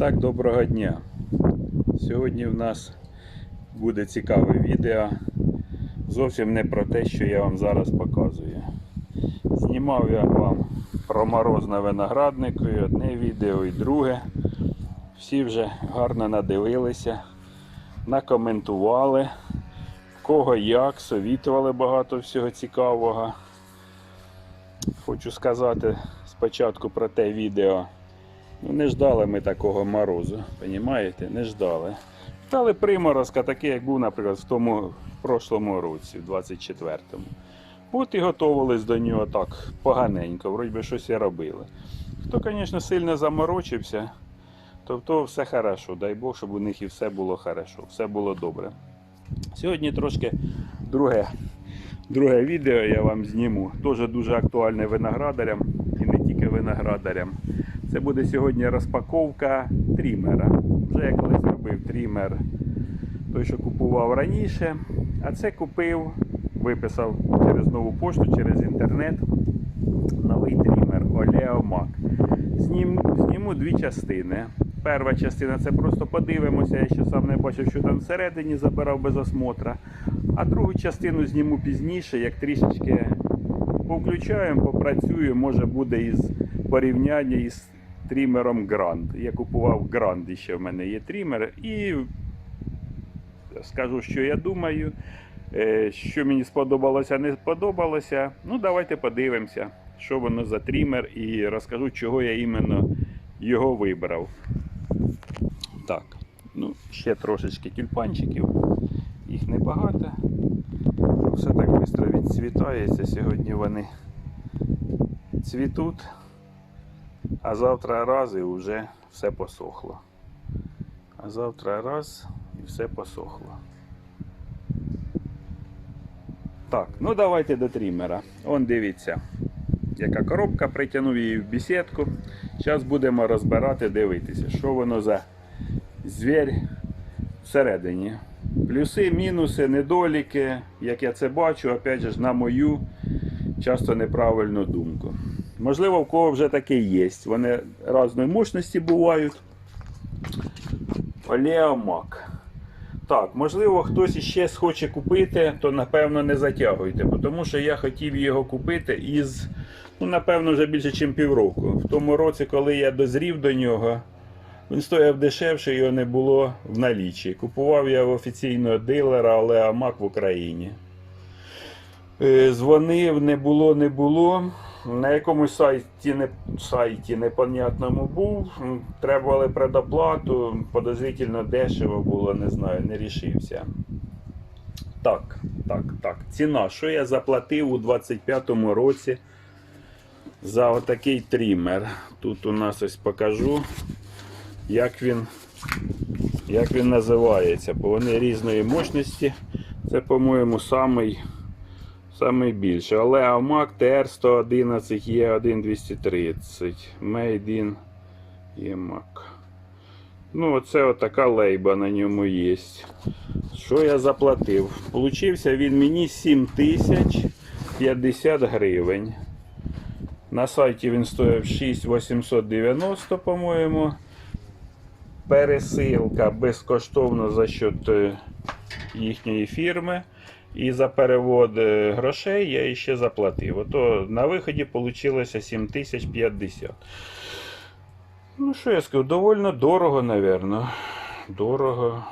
так, доброго дня. Сьогодні в нас буде цікаве відео. Зовсім не про те, що я вам зараз показую. Знімав я вам про мороз на винограднику, і одне відео, і друге. Всі вже гарно надивилися, накоментували, кого як, совітували багато всього цікавого. Хочу сказати спочатку про те відео. Ну, не ждали ми такого морозу, розумієте? Не ждали. Ждали приморозка, такий, як був, наприклад, в тому в прошлому році, в 24-му. От і готувались до нього так поганенько, вроді би щось і робили. Хто, звісно, сильно заморочився, то то все хорошо. Дай Бог, щоб у них і все було хорошо, все було добре. Сьогодні трошки друге, друге відео я вам зніму. Теж дуже актуальне виноградарям і не тільки виноградарям. Це буде сьогодні розпаковка трімера. Вже я колись робив трімер, той, що купував раніше. А це купив, виписав через нову пошту, через інтернет. Новий трімер Oleomac. Знім, зніму дві частини. Перша частина це просто подивимося, я ще сам не бачив, що там всередині забирав без осмотра. А другу частину зніму пізніше, як трішечки повключаємо, попрацюю, може буде із порівняння із трімером Grand. Я купував Grand, ще в мене є трімер. І скажу, що я думаю, е, що мені сподобалося, не сподобалося. Ну, давайте подивимося, що воно за трімер, і розкажу, чого я іменно його вибрав. Так, ну, ще трошечки тюльпанчиків. Їх небагато. Все так швидко відцвітається. Сьогодні вони цвітуть, а завтра раз і вже все посохло. А завтра раз і все посохло. Так, ну давайте до трімера. Он дивіться, яка коробка, притягнув її в бесідку. Зараз будемо розбирати, дивитися, що воно за звір всередині. Плюси, мінуси, недоліки, як я це бачу, опять же, на мою часто неправильну думку. Можливо, в кого вже таке є. Вони різної мощності бувають. Олеомак. Так, можливо, хтось іще схоче купити, то напевно не затягуйте, тому що я хотів його купити із, ну, напевно, вже більше, ніж півроку. В тому році, коли я дозрів до нього, він стояв дешевше, його не було в налічі. Купував я офіційного дилера, але Амак в Україні. Е, Дзвонив, не було, не було. На якомусь сайті, не, сайті непонятному був. Требували предоплату, подозрительно дешево було, не знаю, не рішився. Так, так, так. Ціна. Що я заплатив у 25-му році за отакий трімер? Тут у нас ось покажу, як він, як він називається, бо вони різної мощності. Це, по-моєму, самий Самий більший. Але Амак TR111 Е1230. Made in EMAC. Ну, оце отака лейба на ньому є. Що я заплатив? Получився він мені 7050 гривень. На сайті він стоїв 6890, по-моєму. Пересилка безкоштовно за счет е, їхньої фірми. І за перевод е, грошей я ще заплатив. Ото на виході вийшло 7050. Ну, що я скажу, довольно дорого, напевно. Дорого.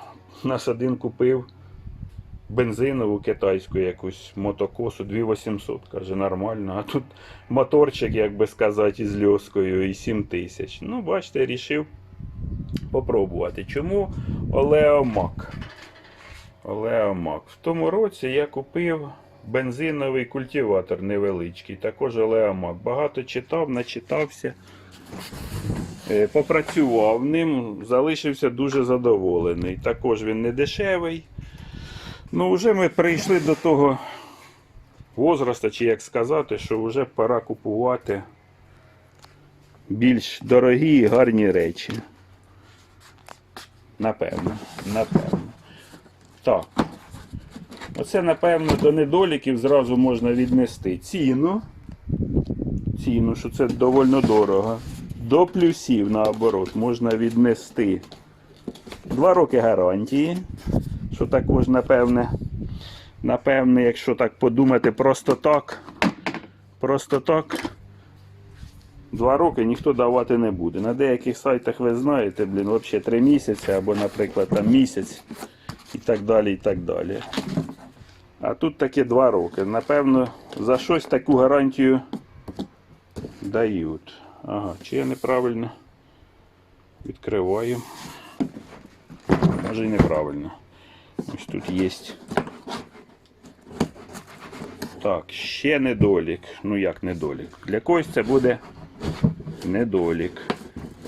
Нас один купив бензинову китайську якусь мотокосу 2800. Каже, нормально. А тут моторчик, як би сказати, із льоскою і 7000. Ну, бачите, рішив попробувати. Чому Олеомак? Олеомак. В тому році я купив бензиновий культиватор невеличкий, також Олеомак. Багато читав, начитався, Е, попрацював ним, залишився дуже задоволений. Також він не дешевий. Ну, вже ми прийшли до того возраста, чи як сказати, що вже пора купувати більш дорогі і гарні речі. Напевно, напевно. Так. Оце, напевно, до недоліків зразу можна віднести ціну. Ціну, що це доволі дорого. до плюсів наоборот можна віднести 2 роки гарантії, що також, напевне, напевне, якщо так подумати, просто так, просто так, 2 роки ніхто давати не буде. На деяких сайтах ви знаєте, блін, взагалі 3 місяці або, наприклад, там місяць і так далі, і так далі. А тут таки 2 роки. Напевно, за щось таку гарантію дають. Ага, чи я неправильно відкриваю. Може і неправильно. Ось тут є. Так, ще недолік. Ну як недолік? Для когось це буде недолік.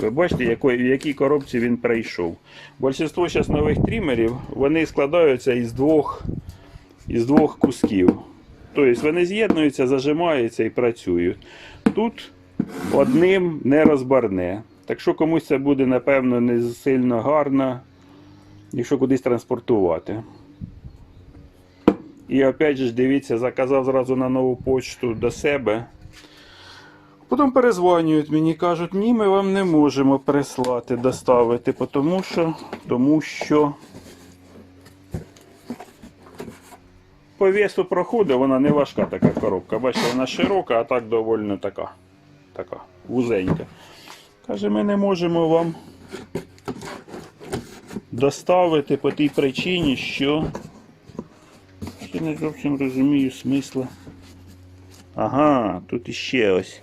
Ви бачите, якої, в якій коробці він прийшов. Більшість зараз нових трімерів вони складаються із двох, із двох кусків. Тобто вони з'єднуються, зажимаються і працюють. Тут одним не розбарне. Так що комусь це буде, напевно, не сильно гарно, якщо кудись транспортувати. І опять же, дивіться, заказав зразу на нову почту до себе. Потім перезвонюють мені, кажуть, ні, ми вам не можемо прислати, доставити, тому що, тому що по весу проходить, вона не важка така коробка. Бачите, вона широка, а так доволі така. Така вузенька. Каже, ми не можемо вам доставити по тій причині, що я не зовсім розумію смисла. Ага, тут іще ось.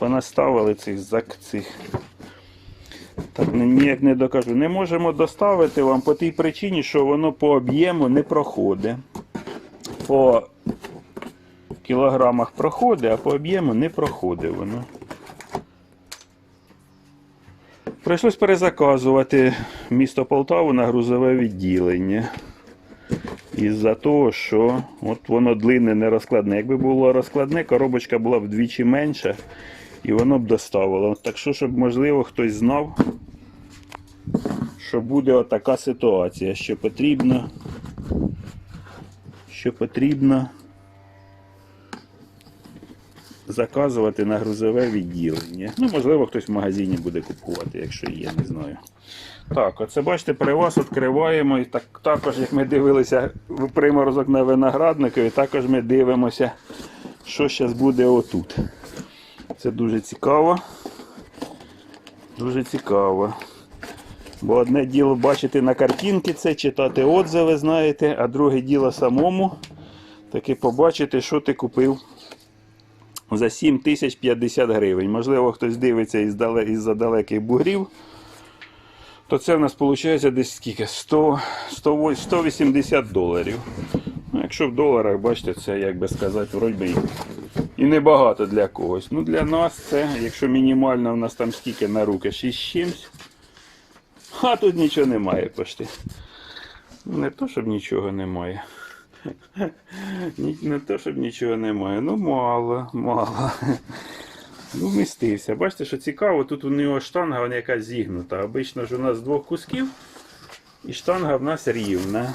Понаставили цих зак цих. Так ніяк не докажу. Не можемо доставити вам по тій причині, що воно по об'єму не проходить. По кілограмах проходить, а по об'єму не проходить воно. Прийшлось перезаказувати місто Полтаву на грузове відділення. Із-за того, що от воно длинне, не розкладне. Якби було розкладне, коробочка була вдвічі менша і воно б доставило. Так що, щоб можливо хтось знав, що буде отака ситуація, що потрібно, що потрібно заказувати на грузове відділення. Ну, можливо, хтось в магазині буде купувати, якщо є, не знаю. Так, оце бачите, при вас відкриваємо. І так, також, як ми дивилися в приморозок на виноградникові, також ми дивимося, що зараз буде отут. Це дуже цікаво. Дуже цікаво. Бо одне діло бачити на картинки це, читати отзиви, знаєте, а друге діло самому таки побачити, що ти купив за 7050 гривень. Можливо, хтось дивиться із-за далеких бугрів то це в нас виходить десь скільки? 100, 100, 180 доларів. Ну, якщо в доларах, бачите, це, як би сказати, вроді і- небагато для когось. Ну для нас це, якщо мінімально в нас там скільки на руки, 6 з чимсь. А тут нічого немає почти. Не то, щоб нічого немає. Не то, щоб нічого немає. Ну мало, мало. Ну, вмістився. Бачите, що цікаво, тут у нього штанга вона якась зігнута. Обично ж у нас двох кусків і штанга в нас рівна.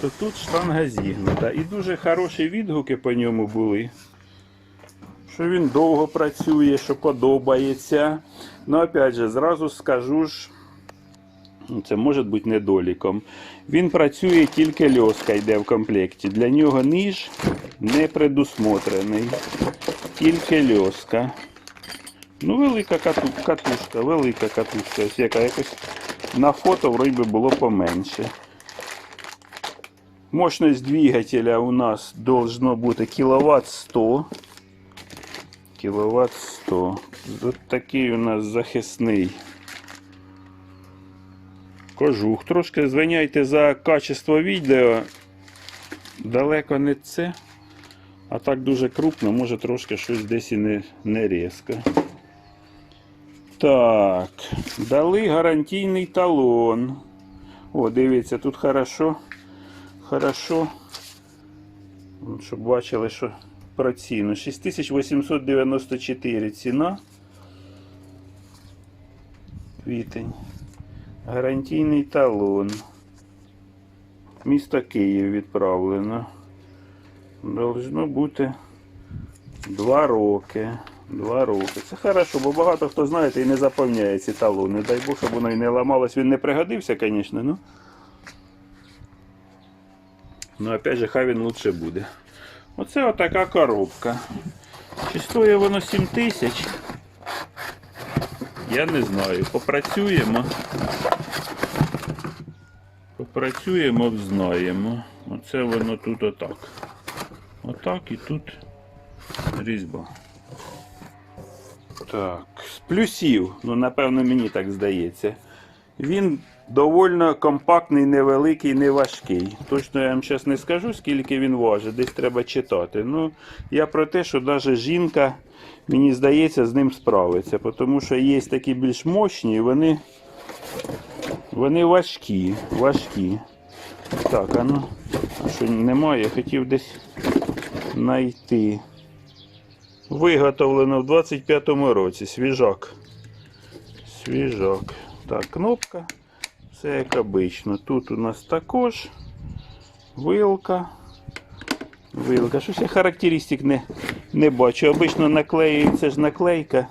То тут штанга зігнута. І дуже хороші відгуки по ньому були. Що він довго працює, що подобається. Ну, опять же, зразу скажу ж, це може бути недоліком. Він працює тільки льоска йде в комплекті. Для нього ніж не предусмотрений. Тільки льоска. Ну, велика кату, катушка, велика катушка. Ось яка якось на фото вроді було поменше. Мощність двигателя у нас должно бути кіловат 100. Кіловат 100. Ось такий у нас захисний кожух. Трошки звиняйте за качество відео. Далеко не це. А так дуже крупно, може трошки щось десь і не, не різко. Так, дали гарантійний талон. О, дивіться, тут хорошо. Хорошо. Щоб бачили, що про ціну. 6894 ціна. Квітень. Гарантійний талон. Місто Київ відправлено. Должно бути 2 роки. Два роки. Це хорошо, бо багато хто знаєте і не заповняє ці талони. Дай Бог, щоб воно і не ламалось. Він не пригодився, звісно, ну. Ну, опять же, хай він лучше буде. Оце отака коробка. Чи стоїть воно 7 тисяч? Я не знаю. Попрацюємо. Попрацюємо, знаємо. Оце воно тут отак. Отак і тут різьба. Так, з плюсів, ну напевно мені так здається. Він довольно компактний, невеликий, не важкий. Точно я вам зараз не скажу, скільки він важить, десь треба читати. Ну, я про те, що навіть жінка, мені здається, з ним справиться. Тому що є такі більш мощні, вони, вони важкі. важкі. Так, а ну, а що немає, я хотів десь знайти. Виготовлено в 25-му році. Свіжак. Свіжак. Так, кнопка. Все як обично. Тут у нас також вилка. Вилка. Щось я характеристик не, не бачу. Обично наклеюється ж наклейка.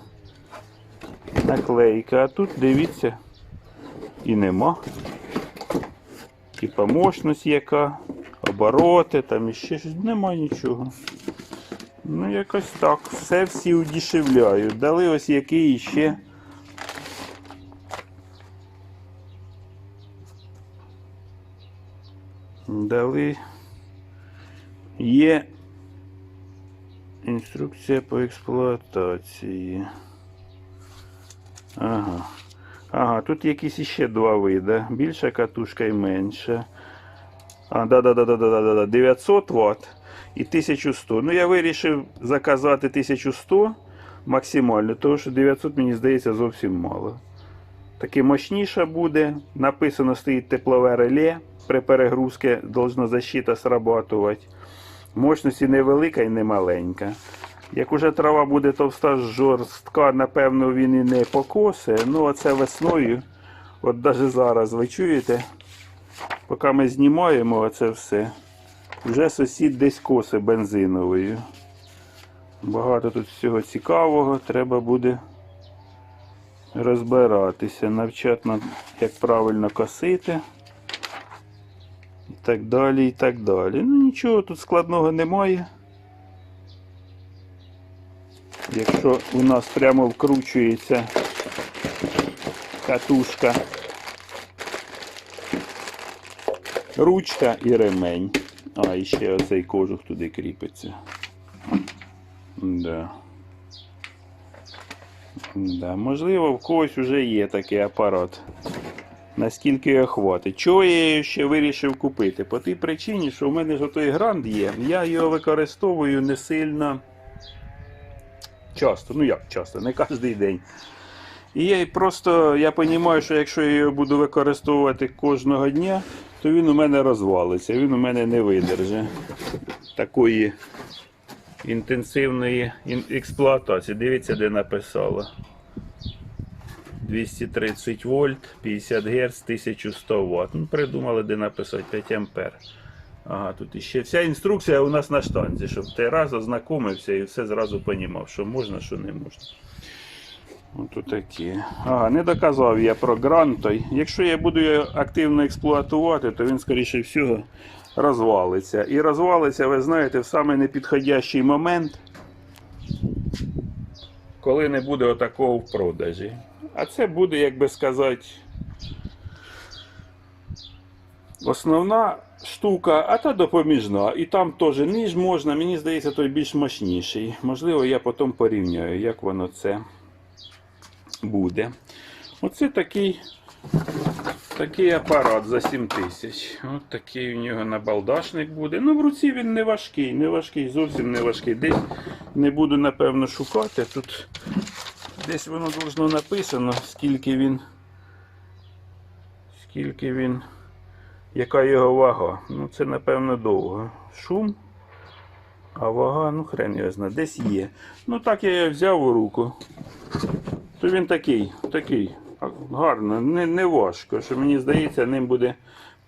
Наклейка. А тут дивіться. І нема. Типа мощність яка, обороти, там іще щось. Нема нічого. Ну, якось так. Все всі удешевляють. Дали ось який ще. Дали. Є інструкція по експлуатації. Ага. Ага, тут якісь іще два види. Більша катушка і менша. А, да, да, да, да, да, да, да, 900 Вт і 1100. Ну, я вирішив заказати 1100 максимально, тому що 900, мені здається, зовсім мало. Таке мощніше буде. Написано стоїть теплове реле. При перегрузці должна защита срабатувати. Мощності невелика і не маленька. Як уже трава буде товста жорстка, напевно, він і не покосе. Ну, оце весною, от навіть зараз, ви чуєте, поки ми знімаємо оце все, вже сусід десь косе бензиновою. Багато тут всього цікавого, треба буде розбиратися, навчати, як правильно косити. І так далі, і так далі. Ну нічого тут складного немає. Якщо у нас прямо вкручується катушка, ручка і ремень. А, і ще оцей кожух туди кріпиться. Да. Да, можливо, в когось вже є такий апарат. Наскільки його хватить. Чого я його ще вирішив купити? По тій причині, що в мене ж той грант є, я його використовую не сильно часто. Ну як часто, не кожен день. І я просто я розумію, що якщо я його буду використовувати кожного дня, то він у мене розвалиться, він у мене не видержить такої інтенсивної експлуатації. Дивіться, де написало. 230 вольт, 50 Гц, 1100 Вт. Ну, придумали, де написати 5 ампер. Ага, тут іще вся інструкція у нас на штанзі, щоб ти раз ознакомився і все зразу понімав, що можна, що не можна. Ось такі. Ага, не доказав я про грант. Якщо я буду його активно експлуатувати, то він, скоріше всього, розвалиться. І розвалиться, ви знаєте, в самий непідходящий момент, коли не буде отакого в продажі. А це буде, як би сказати, основна штука, а та допоміжна. І там теж ніж можна, мені здається, той більш мощніший. Можливо, я потім порівняю, як воно це буде. Оце такий, такий апарат за 7 тисяч. Ось такий у нього набалдашник буде. Ну, в руці він не важкий, не важкий, зовсім не важкий. Десь не буду, напевно, шукати. Тут десь воно должно написано, скільки він. Скільки він. Яка його вага? Ну, це, напевно, довго. Шум. А вага, ну хрен його знає, десь є. Ну так я його взяв у руку. То він такий, такий, гарно, не, не важко, що мені здається, ним буде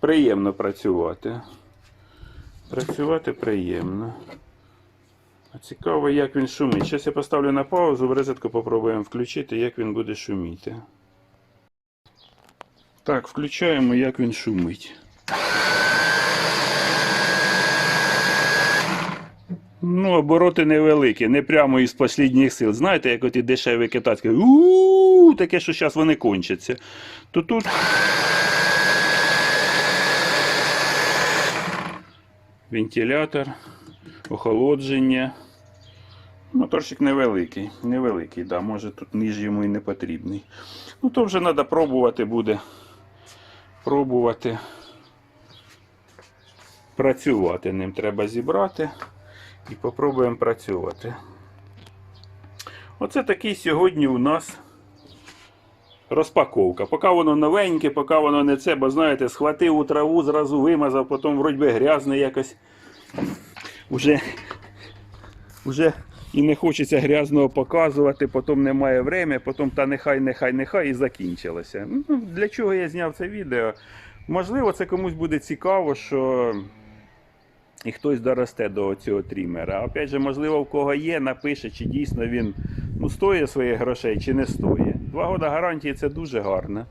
приємно працювати. Працювати приємно. Цікаво, як він шумить. Зараз я поставлю на паузу, в розетку попробуємо включити, як він буде шуміти. Так, включаємо, як він шумить. Ну, обороти невеликі, не прямо із останніх сил. Знаєте, як оті дешеві китайські. у таке, що зараз вони кончаться. То тут. Вентилятор, охолодження. Моторчик невеликий, невеликий, да, може тут ніж йому і не потрібний. Ну то вже треба пробувати буде. Пробувати працювати ним треба зібрати і попробуємо працювати. Оце такий сьогодні у нас розпаковка. Поки воно новеньке, поки воно не це, бо знаєте, схватив у траву, зразу вимазав, потім вроді би грязне якось. Уже, уже і не хочеться грязного показувати, потім немає времени, потім та нехай, нехай, нехай і закінчилося. Ну, для чого я зняв це відео? Можливо, це комусь буде цікаво, що і хтось доросте до цього трімера. Опять же, можливо, в кого є, напише, чи дійсно він ну, стоїть своїх грошей, чи не стоїть. Два роки гарантії це дуже гарно.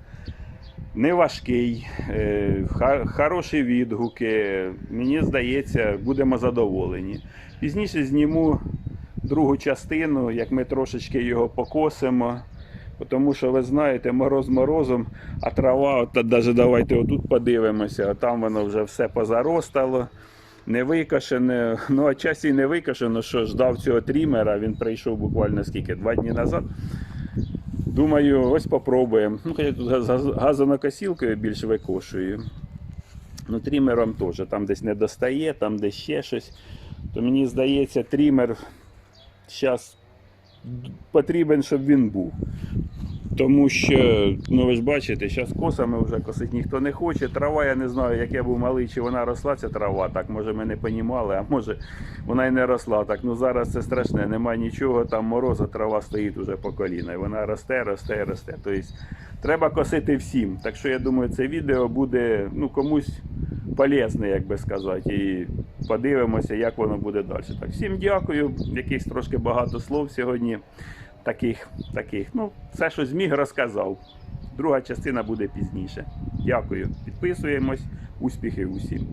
Не важкий, е, хороші відгуки. Мені здається, будемо задоволені. Пізніше зніму другу частину, як ми трошечки його покосимо. Тому що ви знаєте, мороз морозом, а трава, от навіть давайте отут подивимося, а там воно вже все позаростало, не викашене. Ну, а часі не викошено, що ждав цього трімера, він прийшов буквально скільки, два дні назад. Думаю, ось попробуємо. Ну, хоча тут газ- газ- газонокосілкою більш викошую. Ну, трімером теж. Там десь не достає, там десь ще щось. То мені здається, трімер зараз потрібен, щоб він був. Тому що, ну ви ж бачите, зараз косами вже косити ніхто не хоче. Трава, я не знаю, як я був малий, чи вона росла, ця трава. Так, може ми не понімали, а може вона й не росла. Так, ну зараз це страшне, немає нічого, там мороза, трава стоїть уже по коліна. І вона росте, росте, росте. Тобто треба косити всім. Так що я думаю, це відео буде ну, комусь полезне, як би сказати. І подивимося, як воно буде далі. Так, всім дякую. Якихось трошки багато слов сьогодні таких, таких. Ну, все, що зміг, розказав. Друга частина буде пізніше. Дякую. Підписуємось. Успіхів усім.